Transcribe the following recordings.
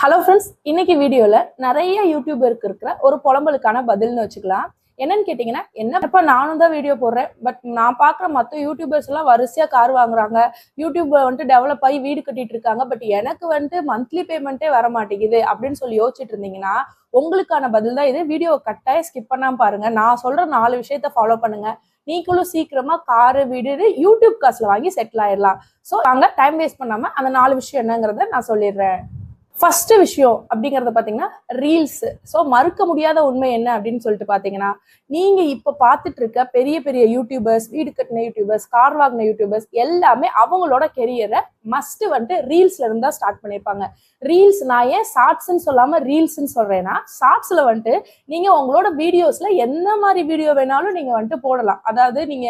Hello friends இன்னைக்கு வீடியோவில் நிறைய யூடியூபருக்கு இருக்கிற ஒரு புலம்பலுக்கான பதில்னு வச்சுக்கலாம். என்னன்னு கேட்டிங்கன்னா என்ன? இப்போ நானும் தான் வீடியோ போடுறேன். பட் நான் பார்க்குற மற்ற யூடியூபர்ஸ் எல்லாம் கார் வாங்குறாங்க. யூடியூப் வந்துட்டு டெவலப் ஆகி வீடு கட்டிட்டு இருக்காங்க. பட் எனக்கு வந்துட்டு மந்த்லி பேமெண்ட்டே வர மாட்டேங்குது அப்படின்னு சொல்லி யோசிச்சுட்டு இருந்தீங்கன்னா உங்களுக்கான பதில் தான் இது. வீடியோ கட்டாயம் ஸ்கிப் பண்ணாம பாருங்கள் நான் சொல்கிற நாலு விஷயத்த ஃபாலோ பண்ணுங்கள் நீங்களும் சீக்கிரமா காரு வீடு யூடியூப் காசுல வாங்கி செட்டில் ஆயிடலாம். ஸோ வாங்க டைம் வேஸ்ட் பண்ணாம அந்த நாலு விஷயம் என்னங்கிறத நான் சொல்லிடுறேன். ஃபர்ஸ்ட் விஷயம் அப்படிங்கறத பாத்தீங்கன்னா ரீல்ஸ் ஸோ மறுக்க முடியாத உண்மை என்ன அப்படின்னு சொல்லிட்டு பாத்தீங்கன்னா நீங்க இப்ப பார்த்துட்டு இருக்க பெரிய பெரிய யூடியூபர்ஸ் வீடு கட்டின யூடியூபர்ஸ் கார் வாங்கின யூடியூபர்ஸ் எல்லாமே அவங்களோட கெரியரை மஸ்ட் வந்துட்டு ரீல்ஸ்ல இருந்தா ஸ்டார்ட் பண்ணியிருப்பாங்க ரீல்ஸ் நான் ஏன் ஷார்ட்ஸ்ன்னு சொல்லாம ரீல்ஸ்ன்னு சொல்றேன்னா ஷார்ட்ஸ்ல வந்துட்டு நீங்க உங்களோட வீடியோஸ்ல என்ன மாதிரி வீடியோ வேணாலும் நீங்க வந்துட்டு போடலாம். அதாவது நீங்க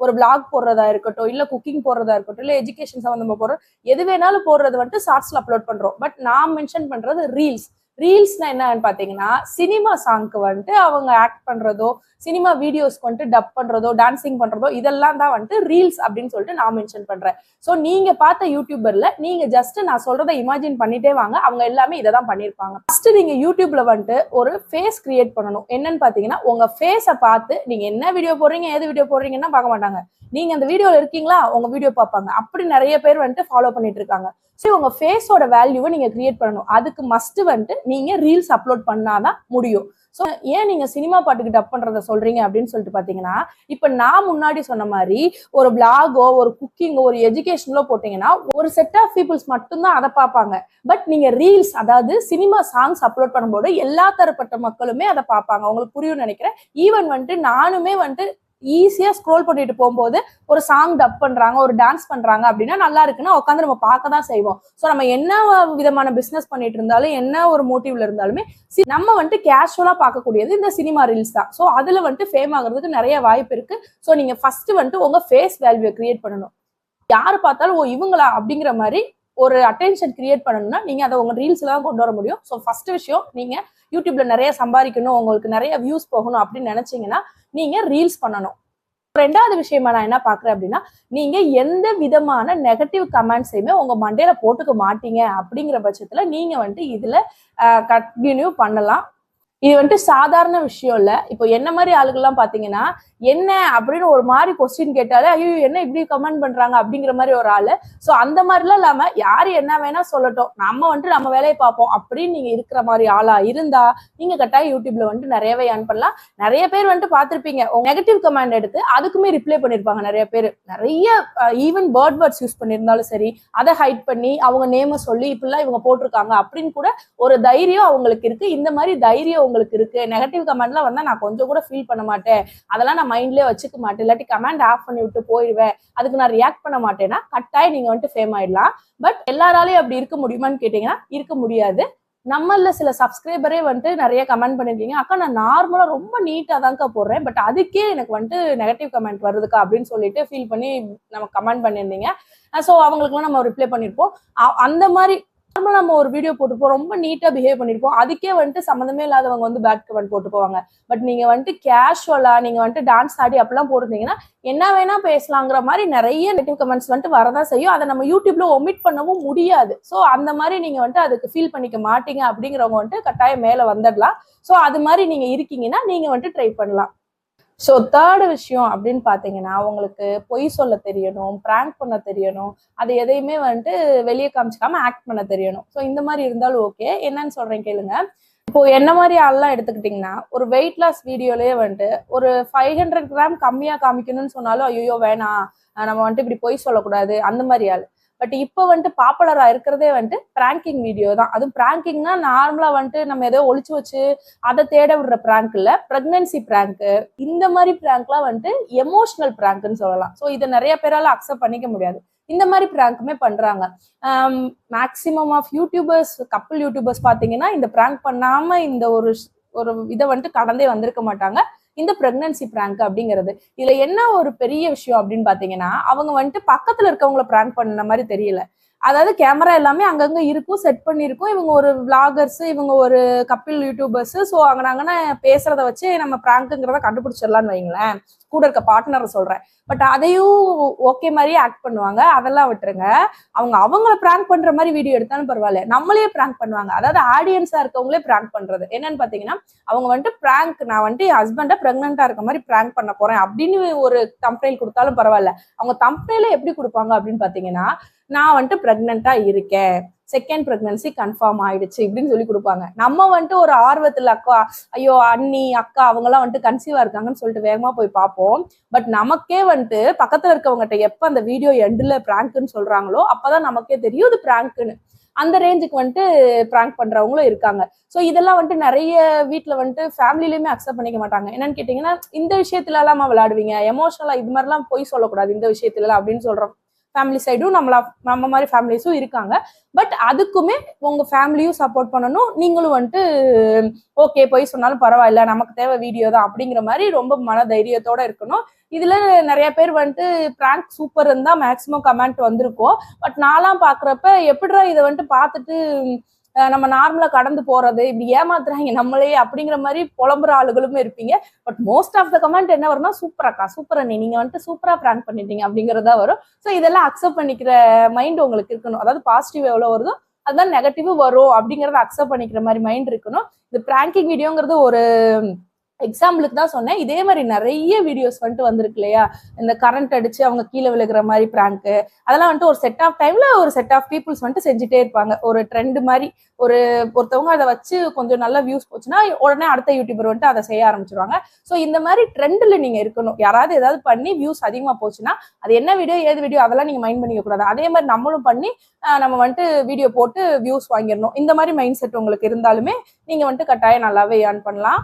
ஒரு பிளாக் போடுறதா இருக்கட்டும் இல்ல குக்கிங் போடுறதா இருக்கட்டும் இல்ல எஜுகேஷன் சம்மந்தமாக போடுறது எது வேணாலும் போடுறது வந்துட்டு ஷார்ட்ஸ்ல அப்லோட் பண்றோம். பட் நான் மென்ஷன் பண்றது ரீல்ஸ் ரீல்ஸ்னா என்னன்னு பாத்தீங்கன்னா சினிமா சாங்க்கு வந்துட்டு அவங்க ஆக்ட் பண்றதோ சினிமா வீடியோஸ்க்கு வந்துட்டு டப் பண்றதோ டான்சிங் பண்றதோ இதெல்லாம் தான் வந்துட்டு ரீல்ஸ் அப்படின்னு சொல்லிட்டு நான் மென்ஷன் பண்றேன். ஸோ நீங்க பார்த்த யூடியூபர்ல நீங்க ஜஸ்ட் நான் சொல்றதை இமேஜின் பண்ணிட்டே வாங்க. அவங்க எல்லாமே இதை தான் பண்ணியிருப்பாங்க ஃபர்ஸ்ட் நீங்க யூடியூப்ல வந்துட்டு ஒரு ஃபேஸ் கிரியேட் பண்ணணும். என்னன்னு பாத்தீங்கன்னா உங்க ஃபேஸை பார்த்து நீங்க என்ன வீடியோ போடுறீங்க ஏது வீடியோ போடுறீங்கன்னா பார்க்க மாட்டாங்க. நீங்க அந்த வீடியோல இருக்கீங்களா உங்க வீடியோ பார்ப்பாங்க. அப்படி நிறைய பேர் வந்துட்டு ஃபாலோ பண்ணிட்டு இருக்காங்க. ஸோ உங்கள் ஃபேஸோட வேல்யூவை நீங்கள் கிரியேட் பண்ணணும். அதுக்கு மஸ்ட் வந்துட்டு நீங்கள் ரீல்ஸ் அப்லோட் பண்ணாதான் முடியும். ஸோ ஏன் நீங்கள் சினிமா பாட்டுக்கு டப் பண்ணுறத சொல்கிறீங்க அப்படின்னு சொல்லிட்டு பார்த்தீங்கன்னா இப்போ நான் முன்னாடி சொன்ன மாதிரி ஒரு பிளாகோ ஒரு குக்கிங்கோ ஒரு எஜுகேஷனோ போட்டிங்கன்னா ஒரு செட் ஆஃப் பீப்புள்ஸ் மட்டும்தான் அதை பார்ப்பாங்க. பட் நீங்கள் ரீல்ஸ் அதாவது சினிமா சாங்ஸ் அப்லோட் பண்ணும்போது எல்லா தரப்பட்ட மக்களுமே அதை பார்ப்பாங்க. உங்களுக்கு புரியும் நினைக்கிறேன். ஈவன் வந்துட்டு நானுமே வந்துட்டு ஈஸியா ஸ்க்ரோல் பண்ணிட்டு போகும்போது ஒரு சாங் டப் பண்றாங்க ஒரு டான்ஸ் பண்றாங்க அப்படின்னா நல்லா இருக்குன்னா உட்காந்து நம்ம பார்க்க தான் செய்வோம். ஸோ நம்ம என்ன விதமான பிசினஸ் பண்ணிட்டு இருந்தாலும் என்ன ஒரு மோட்டிவ்ல இருந்தாலுமே நம்ம வந்துட்டு கேஷுவலா பார்க்கக்கூடியது இந்த சினிமா ரீல்ஸ் தான். ஸோ அதுல வந்துட்டு ஃபேம் ஆகுறதுக்கு நிறைய வாய்ப்பு இருக்கு. ஸோ நீங்க ஃபர்ஸ்ட் வந்துட்டு உங்க ஃபேஸ் வேல்யூ கிரியேட் பண்ணணும். யாரு பார்த்தாலும் ஓ இவங்களா? அப்படிங்கிற மாதிரி ஒரு அட்டென்ஷன் கிரியேட் பண்ணணும்னா நீங்க அதை உங்க ரீல்ஸ்ல தான் கொண்டு வர முடியும். ஸோ ஃபர்ஸ்ட் விஷயம் நீங்க யூடியூப்ல நிறைய சம்பாதிக்கணும் உங்களுக்கு நிறைய வியூஸ் போகணும் அப்படின்னு நினைச்சீங்கன்னா நீங்க ரீல்ஸ் பண்ணணும். ரெண்டாவது விஷயமா நான் என்ன பாக்குறேன் அப்படின்னா நீங்க எந்த விதமான நெகட்டிவ் கமெண்ட்ஸையுமே உங்க மண்டையில போட்டுக்க மாட்டீங்க அப்படிங்கிற பட்சத்துல நீங்க வந்துட்டு இதுல கண்டினியூ பண்ணலாம். இது வந்துட்டு சாதாரண விஷயம் இல்ல. இப்போ என்ன மாதிரி ஆளுகள்லாம் பாத்தீங்கன்னா என்ன அப்படின்னு ஒரு மாதிரி கொஸ்டின் கேட்டாலே ஐயோ என்ன இப்படி கமெண்ட் பண்றாங்க அப்படிங்கிற மாதிரி ஒரு ஆளு. சோ அந்த மாதிரிலாம் இல்லாம யாரு என்ன வேணா சொல்லட்டும். நம்ம வந்துட்டு நம்ம வேலையை பார்ப்போம் அப்படின்னு நீங்க இருக்கிற மாதிரி ஆளா இருந்தா நீங்க கட்டாயம் யூடியூப்ல வந்துட்டு நிறையவே ஏர்ன் பண்ணலாம். நிறைய பேர் வந்துட்டு பார்த்திருப்பீங்க. நெகட்டிவ் கமெண்ட் எடுத்து அதுக்குமே ரிப்ளை பண்ணிருப்பாங்க நிறைய பேர். நிறைய ஈவன் பேர்ட் வேர்ட்ஸ் யூஸ் பண்ணியிருந்தாலும் சரி அதை ஹைட் பண்ணி அவங்க நேம சொல்லி இப்படிலாம் இவங்க போட்டிருக்காங்க அப்படின்னு கூட ஒரு தைரியம் அவங்களுக்கு இருக்கு. இந்த மாதிரி தைரியம் உங்களுக்கு இருக்கு. நெகட்டிவ் கமெண்ட்லாம் வந்தா நான் கொஞ்சம் கூட ஃபீல் பண்ண மாட்டேன். அதெல்லாம் நான் மைண்ட்லயே வச்சுக்க மாட்டேன். இல்லாட்டி கமெண்ட் ஆஃப் பண்ணி விட்டு போயிடுவேன். அதுக்கு நான் ரியாக்ட் பண்ண மாட்டேன்னா கட்டாயம் நீங்க வந்துட்டு ஃபேம் ஆயிடலாம். பட் எல்லாராலையும் அப்படி இருக்க முடியுமான்னு கேட்டீங்கன்னா இருக்க முடியாது. நம்மள சில சப்ஸ்கிரைபரே வந்துட்டு நிறைய கமெண்ட் பண்ணிருக்கீங்க. அக்கா நான் நார்மலா ரொம்ப நீட்டா தான்க்கா போடுறேன். பட் அதுக்கே எனக்கு வந்துட்டு நெகட்டிவ் கமெண்ட் வருதுக்கா? அப்படின்னு சொல்லிட்டு ஃபீல் பண்ணி நம்ம கமெண்ட் பண்ணியிருந்தீங்க. ஸோ அவங்களுக்குலாம் நம்ம ரிப்ளை பண்ணியிருப்போம். அந்த மாதிரி நார்மலா நம்ம ஒரு வீடியோ போட்டுப்போம். ரொம்ப நீட்டா பிஹேவ் பண்ணிருப்போம். அதுக்கே வந்துட்டு சம்மந்தமே இல்லாதவங்க வந்து பேக் கமெண்ட் போட்டு போவாங்க. பட் நீங்க வந்துட்டு கேஷுவலா நீங்க வந்துட்டு டான்ஸ் ஆடி அப்படிலாம் போட்டிருந்தீங்கன்னா என்ன வேணா பேசலாங்கிற மாதிரி நிறைய நெகட்டிவ் கமெண்ட்ஸ் வந்துட்டு வரதான் செய்யும். அதை நம்ம யூடியூப்ல ஒமிட் பண்ணவும் முடியாது. ஸோ அந்த மாதிரி நீங்க வந்துட்டு அதுக்கு ஃபீல் பண்ணிக்க மாட்டீங்க அப்படிங்கிறவங்க வந்துட்டு கட்டாயம் மேல வந்துடலாம். ஸோ அது மாதிரி நீங்க இருக்கீங்கன்னா நீங்க வந்துட்டு ட்ரை பண்ணலாம். ஸோ தேர்டு விஷயம் அப்படின்னு பார்த்தீங்கன்னா உங்களுக்கு பொய் சொல்ல தெரியணும் ப்ராங்க் பண்ண தெரியணும் அது எதையுமே வந்துட்டு வெளியே காமிச்சிக்காம ஆக்ட் பண்ண தெரியணும். ஸோ இந்த மாதிரி இருந்தாலும் ஓகே என்னன்னு சொல்கிறேன் கேளுங்க. இப்போ என்ன மாதிரி ஆள்லாம் எடுத்துக்கிட்டிங்கன்னா ஒரு வெயிட் லாஸ் வீடியோலேயே வந்துட்டு ஒரு ஃபைவ் ஹண்ட்ரட் கிராம் கம்மியாக காமிக்கணும்னு சொன்னாலும் ஐயோ வேணாம். நம்ம வந்துட்டு இப்படி பொய் சொல்லக்கூடாது. அந்த மாதிரி ஆள். பட் இப்போ வந்துட்டு பாப்புலரா இருக்கிறதே வந்துட்டு பிராங்கிங் வீடியோ தான். அதுவும் பிராங்கிங்னா நார்மலா வந்துட்டு நம்ம ஏதோ ஒழிச்சு வச்சு அதை தேட விடுற பிராங்க் இல்ல. பிரெக்னன்சி பிராங்க் இந்த மாதிரி பிராங்க்லாம் வந்துட்டு எமோஷனல் பிராங்க்னு சொல்லலாம். ஸோ இதை நிறைய பேரால அக்செப்ட் பண்ணிக்க முடியாது. இந்த மாதிரி பிராங்க்குமே பண்றாங்க. Maximum of YouTubers couple YouTubers பாத்தீங்கன்னா இந்த பிராங்க் பண்ணாம இந்த ஒரு ஒரு இதை வந்துட்டு கடந்தே வந்திருக்க மாட்டாங்க. இந்த பிரெக்னன்சி பிராங்க் அப்படிங்கிறது இதுல என்ன ஒரு பெரிய விஷயம் அப்படின்னு பாத்தீங்கன்னா அவங்க வந்துட்டு பக்கத்துல இருக்கவங்கள பிராங்க் பண்ண மாதிரி தெரியல. அதாவது கேமரா எல்லாமே அங்கங்க இருக்கும் செட் பண்ணியிருக்கும். இவங்க ஒரு விளாகர்ஸ் இவங்க ஒரு கப்பில் யூடியூபர்ஸ் ஸோ அங்கே நாங்கன்னா பேசுறத வச்சு நம்ம பிராங்க்குங்கிறத கண்டுபிடிச்சிடலான்னு வைங்களேன். கூட இருக்க பார்ட்னரை சொல்றேன். பட் அதையும் ஓகே மாதிரியே ஆக்ட் பண்ணுவாங்க. அதெல்லாம் விட்டுருங்க. அவங்க அவங்கள பிராங்க் பண்ற மாதிரி வீடியோ எடுத்தாலும் பரவாயில்ல. நம்மளே பிராங்க் பண்ணுவாங்க. அதாவது ஆடியன்ஸா இருக்கவங்களே பிராங்க் பண்றது. என்னன்னு பாத்தீங்கன்னா அவங்க வந்துட்டு பிராங்க் நான் வந்துட்டு என் ஹஸ்பண்டை பிரெக்னெண்டா இருக்க மாதிரி பிராங்க் பண்ண போறேன் அப்படின்னு ஒரு தம்ப்னைல் கொடுத்தாலும் பரவாயில்ல. அவங்க தம்ப்னைல எப்படி கொடுப்பாங்க அப்படின்னு பாத்தீங்கன்னா நான் வந்துட்டு ப்ரெக்னெண்ட்டாக இருக்கேன். செகண்ட் ப்ரெக்னன்சி கன்ஃபார்ம் ஆயிடுச்சு இப்படின்னு சொல்லி கொடுப்பாங்க. நம்ம வந்துட்டு ஒரு ஆர்வத்தில் அக்கா ஐயோ அண்ணி அக்கா அவங்கெல்லாம் வந்துட்டு கன்சீவா இருக்காங்கன்னு சொல்லிட்டு வேகமாக போய் பார்ப்போம். பட் நமக்கே வந்துட்டு பக்கத்தில் இருக்கவங்ககிட்ட எப்போ அந்த வீடியோ எண்டில் ப்ராங்க்குன்னு சொல்கிறாங்களோ அப்போ தான் நமக்கே தெரியும் இது ப்ராங்க்குன்னு அந்த ரேஞ்சுக்கு வந்துட்டு ப்ராங்க் பண்ணுறவங்களும் இருக்காங்க. ஸோ இதெல்லாம் வந்துட்டு நிறைய வீட்டில் வந்துட்டு ஃபேமிலிலையுமே அக்செப்ட் பண்ணிக்க மாட்டாங்க. என்னன்னு கேட்டிங்கன்னா இந்த விஷயத்துலலாமா விளாடுவீங்க விளையாடுவீங்க. இது மாதிரிலாம் போய் சொல்லக்கூடாது இந்த விஷயத்துலலாம் அப்படின்னு சொல்கிறோம் ஃபேமிலி சைடும் நம்மளா நம்ம மாதிரி ஃபேமிலிஸும் இருக்காங்க. பட் அதுக்குமே உங்க ஃபேமிலியும் சப்போர்ட் பண்ணணும். நீங்களும் வந்துட்டு ஓகே போய் சொன்னாலும் பரவாயில்ல நமக்கு தேவை வீடியோ தான் அப்படிங்கிற மாதிரி ரொம்ப மன தைரியத்தோட இருக்கணும். இதுல நிறைய பேர் வந்துட்டு பிராங்க் சூப்பர் இருந்தா மேக்சிமம் கமெண்ட் வந்திருக்கோம். பட் நான்லாம் பாக்குறப்ப எப்படிடா இதை வந்துட்டு பார்த்துட்டு நம்ம நார்மலா கடந்து போறது இப்படி ஏமாத்துறாங்க நம்மளே அப்படிங்கிற மாதிரி புலம்புற ஆளுகளுமே இருப்பீங்க. But most of the comment என்ன வரும்னா சூப்பராக்கா சூப்பரா நீ நீங்க வந்துட்டு சூப்பரா பிராங்க் பண்ணிட்டீங்க அப்படிங்கறதா வரும். ஸோ இதெல்லாம் அக்செப்ட் பண்ணிக்கிற மைண்ட் உங்களுக்கு இருக்கணும். அதாவது பாசிட்டிவ் எவ்வளவு வருதோ அதுதான் நெகட்டிவ் வரும் அப்படிங்கறத அக்செப்ட் பண்ணிக்கிற மாதிரி மைண்ட் இருக்கணும். இந்த பிராங்கிங் வீடியோங்கிறது ஒரு எக்ஸாம்பிளுக்கு தான் சொன்னேன். இதே மாதிரி நிறைய வீடியோஸ் வந்துட்டு வந்திருக்கு இல்லையா? இந்த கரண்ட் அடிச்சு அவங்க கீழே விழுகிற மாதிரி பிராங்க் அதெல்லாம் வந்துட்டு ஒரு செட் ஆஃப் டைம்ல ஒரு செட் ஆஃப் பீப்புள்ஸ் வந்துட்டு செஞ்சுட்டே இருப்பாங்க. ஒரு ட்ரெண்ட் மாதிரி ஒரு ஒருத்தவங்க அதை வச்சு கொஞ்சம் நல்ல வியூஸ் போச்சுன்னா உடனே அடுத்த யூடியூபர் வந்துட்டு அதை செய்ய ஆரம்பிச்சிருவாங்க. ஸோ இந்த மாதிரி ட்ரெண்டில் நீங்க இருக்கணும். யாராவது ஏதாவது பண்ணி வியூஸ் அதிகமா போச்சுன்னா அது என்ன வீடியோ ஏது வீடியோ அதெல்லாம் நீங்க மைண்ட் பண்ணிக்க கூடாது அதே மாதிரி நம்மளும் பண்ணி நம்ம வந்துட்டு வீடியோ போட்டு வியூஸ் வாங்கிடணும். இந்த மாதிரி மைண்ட் செட் உங்களுக்கு இருந்தாலுமே நீங்க வந்துட்டு கட்டாயம் நல்லாவே ஏர்ன் பண்ணலாம்.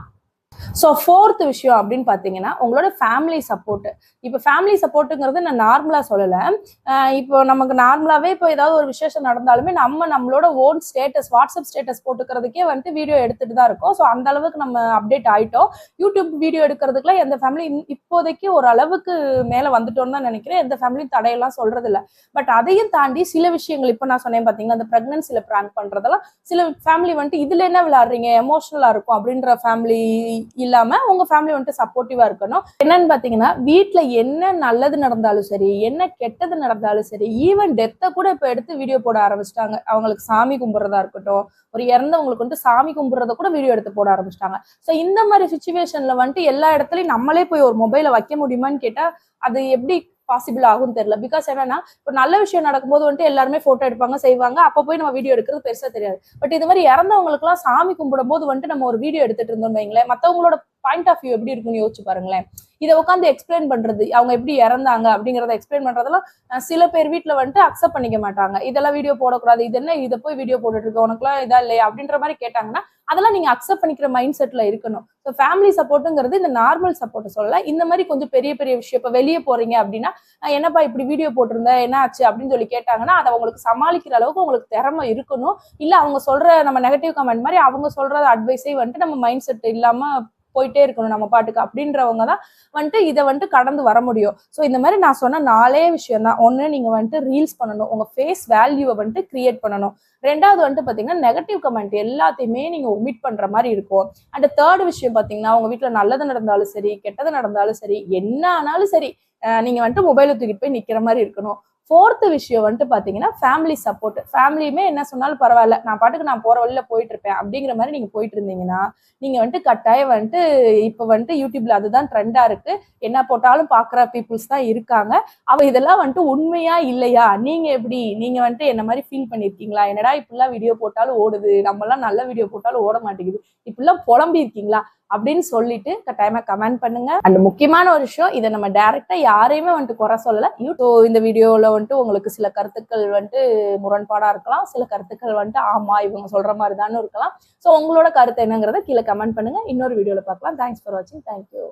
ஸோ ஃபோர்த் விஷயம் அப்படின்னு பார்த்தீங்கன்னா உங்களோட ஃபேமிலி சப்போர்ட்டு இப்போ ஃபேமிலி சப்போர்ட்டுங்கிறது நான் நார்மலாக சொல்லலை. இப்போ நமக்கு நார்மலாகவே இப்போ ஏதாவது ஒரு விசேஷம் நடந்தாலுமே நம்ம நம்மளோட ஓன் ஸ்டேட்டஸ் வாட்ஸ்அப் ஸ்டேட்டஸ் போட்டுக்கிறதுக்கே வந்துட்டு வீடியோ எடுத்துட்டு தான் இருக்கோம். ஸோ அந்த அளவுக்கு நம்ம அப்டேட் ஆயிட்டோம். யூடியூப் வீடியோ எடுக்கிறதுக்குலாம் எந்த ஃபேமிலி இப்போதைக்கு ஒரு அளவுக்கு மேலே வந்துட்டோம்னு தான் நினைக்கிறேன். எந்த ஃபேமிலி தடையெல்லாம் சொல்கிறது இல்லை பட் அதையும் தாண்டி சில விஷயங்கள் இப்போ நான் சொன்னேன் பார்த்தீங்கன்னா அந்த ப்ரெக்னன்சியில் ப்ராங்க் பண்ணுறதெல்லாம் சில ஃபேமிலி வந்துட்டு இதில் என்ன விளாட்றீங்க எமோஷனலாக இருக்கும் அப்படின்ற ஃபேமிலி இல்லாம உங்க ஃபேமிலி வந்துட்டு சப்போர்ட்டிவா இருக்கணும். என்னன்னு பாத்தீங்கன்னா வீட்டுல என்ன நல்லது நடந்தாலும் சரி என்ன கெட்டது நடந்தாலும் சரி ஈவன் டெத்தை கூட இப்ப எடுத்து வீடியோ போட ஆரம்பிச்சிட்டாங்க. அவங்களுக்கு சாமி கும்பிட்றதா இருக்கட்டும் ஒரு இறந்தவங்களுக்கு வந்துட்டு சாமி கும்பிட்றத கூட வீடியோ எடுத்து போட ஆரம்பிச்சிட்டாங்க. ஸோ இந்த மாதிரி சுச்சுவேஷன்ல வந்துட்டு எல்லா இடத்துலயும் நம்மளே போய் ஒரு மொபைலை வைக்க முடியுமான்னு கேட்டா அது எப்படி பாசிபிள் ஆகும் தெரியல. பிகாஸ் என்னன்னா இப்போ நல்ல விஷயம் நடக்கும்போது வந்துட்டு எல்லாருமே போட்டோ எடுப்பாங்க செய்வாங்க. அப்போ போய் நம்ம வீடியோ எடுக்கிறது பெருசா தெரியாது. பட் இது மாதிரி இறந்தவங்களுக்குலாம் சாமி கும்பிடும் போது வந்துட்டு நம்ம ஒரு வீடியோ எடுத்துட்டு இருந்தோம் வைங்களேன். மற்றவங்களோட பாயிண்ட் ஆஃப் வியூ எப்படி இருக்குன்னு யோசிச்சு பாருங்களேன். இதை உட்காந்து எக்ஸ்பிளைன் பண்றது அவங்க எப்படி இறந்தாங்க அப்படிங்கறத எக்ஸ்பிளைன் பண்றதெல்லாம் சில பேர் வீட்டில் வந்துட்டு அக்செப்ட் பண்ணிக்க மாட்டாங்க. இதெல்லாம் வீடியோ போடக்கூடாது இது என்ன இதை போய் வீடியோ போட்டுட்டு இருக்க உனக்குலாம் இதா இல்லையா அப்படின்ற மாதிரி கேட்டாங்கன்னா அதெல்லாம் நீங்க அக்செப்ட் பண்ணிக்கிற மைண்ட் செட்ல இருக்கணும். ஸோ ஃபேமிலி சப்போர்ட்டுங்கிறது இந்த நார்மல் சப்போர்ட் சொல்லல. இந்த மாதிரி கொஞ்சம் பெரிய பெரிய விஷயம் இப்போ வெளியே போறீங்க அப்படின்னா என்னப்பா இப்படி வீடியோ போட்டிருந்த என்ன ஆச்சு அப்படின்னு சொல்லி கேட்டாங்கன்னா அதை அவங்களுக்கு சமாளிக்கிற அளவுக்கு உங்களுக்கு திறமை இருக்கணும். இல்ல அவங்க சொல்ற நம்ம நெகட்டிவ் கமெண்ட் மாதிரி அவங்க சொல்ற அட்வைஸே வந்துட்டு நம்ம மைண்ட் செட் இல்லாம போயிட்டே இருக்கணும் நம்ம பாட்டுக்கு அப்படின்றவங்க தான் வந்துட்டு இதை வந்துட்டு கடந்து வர முடியும். ஸோ இந்த மாதிரி நான் சொன்ன நாலே விஷயம் தான் ஒன்று நீங்கள் வந்துட்டு ரீல்ஸ் பண்ணணும். உங்கள் ஃபேஸ் வேல்யூவை வந்துட்டு கிரியேட் பண்ணணும். ரெண்டாவது வந்துட்டு பார்த்தீங்கன்னா நெகட்டிவ் கமெண்ட் எல்லாத்தையுமே நீங்கள் ஒமிட் பண்ணுற மாதிரி இருக்கும். அண்ட் தேர்ட் விஷயம் பார்த்தீங்கன்னா உங்கள் வீட்டில் நல்லது நடந்தாலும் சரி கெட்டது நடந்தாலும் சரி என்ன ஆனாலும் சரி நீங்கள் வந்துட்டு மொபைலை தூக்கிட்டு போய் நிற்கிற மாதிரி இருக்கணும். ஃபோர்த்து விஷயம் வந்துட்டு பார்த்தீங்கன்னா ஃபேமிலி சப்போர்ட் ஃபேமிலியுமே என்ன சொன்னாலும் பரவாயில்ல. நான் பாட்டுக்கு நான் போகிற வழியில் போயிட்டு இருப்பேன் அப்படிங்கிற மாதிரி நீங்கள் போயிட்டு இருந்தீங்கன்னா நீங்கள் வந்துட்டு கட்டாயம் வந்துட்டு இப்போ வந்துட்டு யூடியூப்ல அதுதான் ட்ரெண்டாக இருக்குது என்ன போட்டாலும் பார்க்குற பீப்புள்ஸ் தான் இருக்காங்க. அவள் இதெல்லாம் வந்துட்டு உண்மையா இல்லையா? நீங்கள் எப்படி? நீங்கள் வந்துட்டு என்ன மாதிரி ஃபீல் பண்ணியிருக்கீங்களா? என்னடா இப்படிலாம் வீடியோ போட்டாலும் ஓடுது? நம்மலாம் நல்ல வீடியோ போட்டாலும் ஓட மாட்டேங்குது. இப்படிலாம் புலம்பி இருக்கீங்களா அப்படின்னு சொல்லிட்டு கட்டாயமா கமெண்ட் பண்ணுங்க. அண்ட் முக்கியமான ஒரு விஷயம் இதை நம்ம டைரக்டா யாரையுமே வந்துட்டு குறை சொல்லல. யூடியூப் இந்த வீடியோல வந்துட்டு உங்களுக்கு சில கருத்துக்கள் வந்துட்டு முரண்பாடா இருக்கலாம். சில கருத்துக்கள் வந்துட்டு ஆமா இவங்க சொல்ற மாதிரி தானும் இருக்கலாம். ஸோ உங்களோட கருத்து என்னங்கிறத கீழே கமெண்ட் பண்ணுங்க. இன்னொரு வீடியோல பார்க்கலாம். தேங்க்ஸ் ஃபார் வாட்சிங் தேங்க்யூ